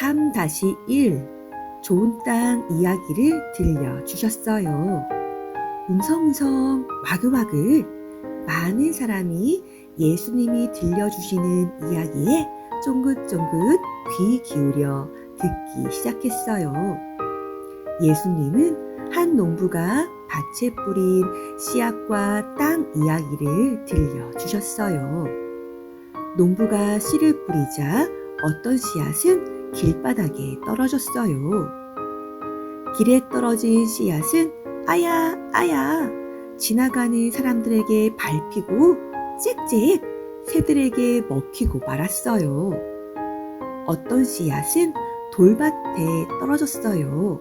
3-1 좋은 땅 이야기를 들려주셨어요. 웅성웅성 와글와글 많은 사람이 예수님이 들려주시는 이야기에 쫑긋쫑긋 귀 기울여 듣기 시작했어요. 예수님은 한 농부가 밭에 뿌린 씨앗과 땅 이야기를 들려주셨어요. 농부가 씨를 뿌리자 어떤 씨앗은 길바닥에 떨어졌어요. 길에 떨어진 씨앗은 아야, 아야, 지나가는 사람들에게 밟히고 짹짹 새들에게 먹히고 말았어요. 어떤 씨앗은 돌밭에 떨어졌어요.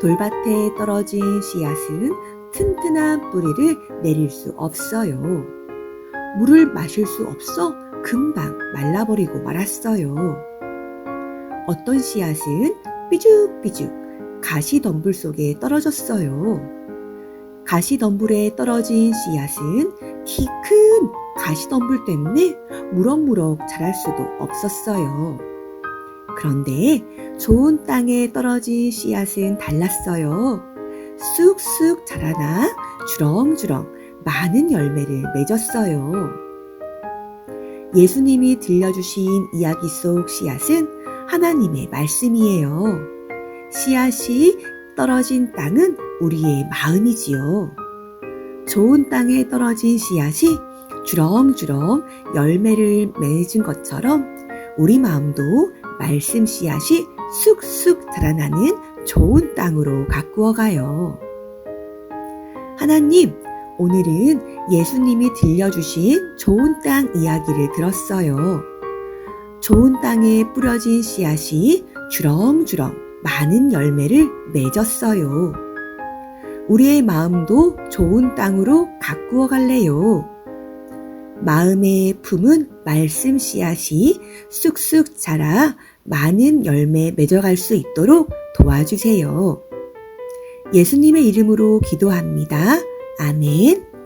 돌밭에 떨어진 씨앗은 튼튼한 뿌리를 내릴 수 없어요. 물을 마실 수 없어 금방 말라버리고 말았어요. 어떤 씨앗은 삐죽삐죽 가시덤불 속에 떨어졌어요. 가시덤불에 떨어진 씨앗은 키 큰 가시덤불 때문에 무럭무럭 자랄 수도 없었어요. 그런데 좋은 땅에 떨어진 씨앗은 달랐어요. 쑥쑥 자라나 주렁주렁 많은 열매를 맺었어요. 예수님이 들려주신 이야기 속 씨앗은 하나님의 말씀이에요. 씨앗이 떨어진 땅은 우리의 마음이지요. 좋은 땅에 떨어진 씨앗이 주렁주렁 열매를 맺은 것처럼 우리 마음도 말씀 씨앗이 쑥쑥 자라나는 좋은 땅으로 가꾸어 가요. 하나님, 오늘은 예수님이 들려주신 좋은 땅 이야기를 들었어요. 좋은 땅에 뿌려진 씨앗이 주렁주렁 많은 열매를 맺었어요. 우리의 마음도 좋은 땅으로 가꾸어 갈래요. 마음에 품은 말씀 씨앗이 쑥쑥 자라 많은 열매 맺어갈 수 있도록 도와주세요. 예수님의 이름으로 기도합니다. 아멘.